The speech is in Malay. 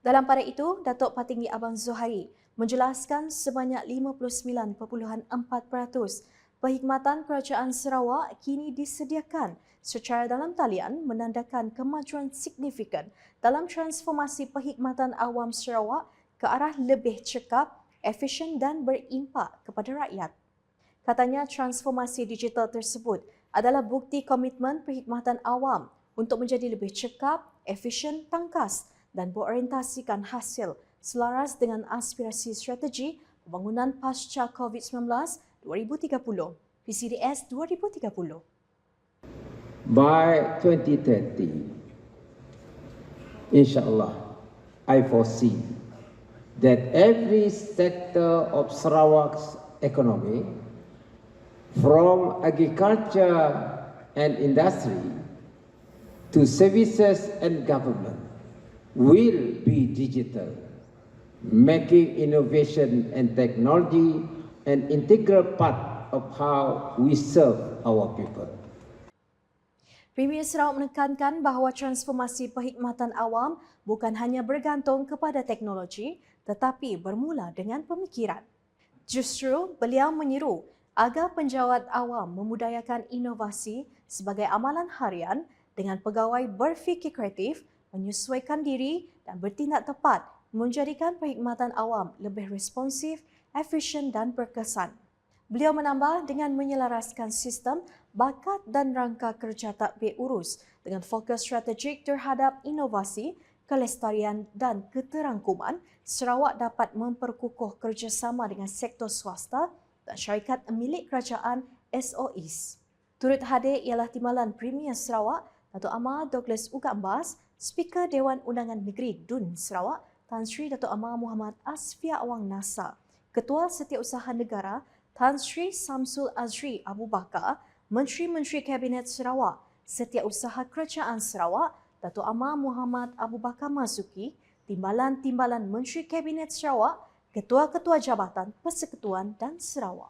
Dalam pada itu, Datuk Patinggi Abang Zuhairi menjelaskan sebanyak 59.4% perkhidmatan kerajaan Sarawak kini disediakan secara dalam talian menandakan kemajuan signifikan dalam transformasi perkhidmatan awam Sarawak ke arah lebih cekap, efisien dan berimpak kepada rakyat. Katanya transformasi digital tersebut adalah bukti komitmen perkhidmatan awam untuk menjadi lebih cekap, efisien, tangkas dan berorientasikan hasil selaras dengan aspirasi strategi pembangunan pasca COVID-19 2030, PCDS 2030. By 2030, inshallah, I foresee that every sector of Sarawak's economy, from agriculture and industry to services and government, will be digital, making innovation and technology an integral part of how we serve our people. Premier Sarawak menekankan bahawa transformasi perkhidmatan awam bukan hanya bergantung kepada teknologi tetapi bermula dengan pemikiran. Justru beliau menyeru agar penjawat awam memudayakan inovasi sebagai amalan harian dengan pegawai berfikir kreatif, menyesuaikan diri dan bertindak tepat menjadikan perkhidmatan awam lebih responsif, efisien dan berkesan. Beliau menambah dengan menyelaraskan sistem bakat dan rangka kerja takbir urus dengan fokus strategik terhadap inovasi, kelestarian dan keterangkuman, Sarawak dapat memperkukuh kerjasama dengan sektor swasta dan syarikat milik kerajaan SOEs. Turut hadir ialah Timbalan Premier Sarawak, Datuk Amar Douglas Ugambas, Speaker Dewan Undangan Negeri DUN Sarawak, Tan Sri Datuk Amar Muhammad Asfia Awang Nasa, Ketua Setiausaha Negara Tan Sri Samsul Azri Abu Bakar, Menteri-Menteri Kabinet Sarawak, Setiausaha Kerajaan Sarawak, Datuk Amar Muhammad Abu Bakar Mazuki, Timbalan-Timbalan Menteri Kabinet Sarawak, Ketua-Ketua Jabatan Persekutuan dan Sarawak.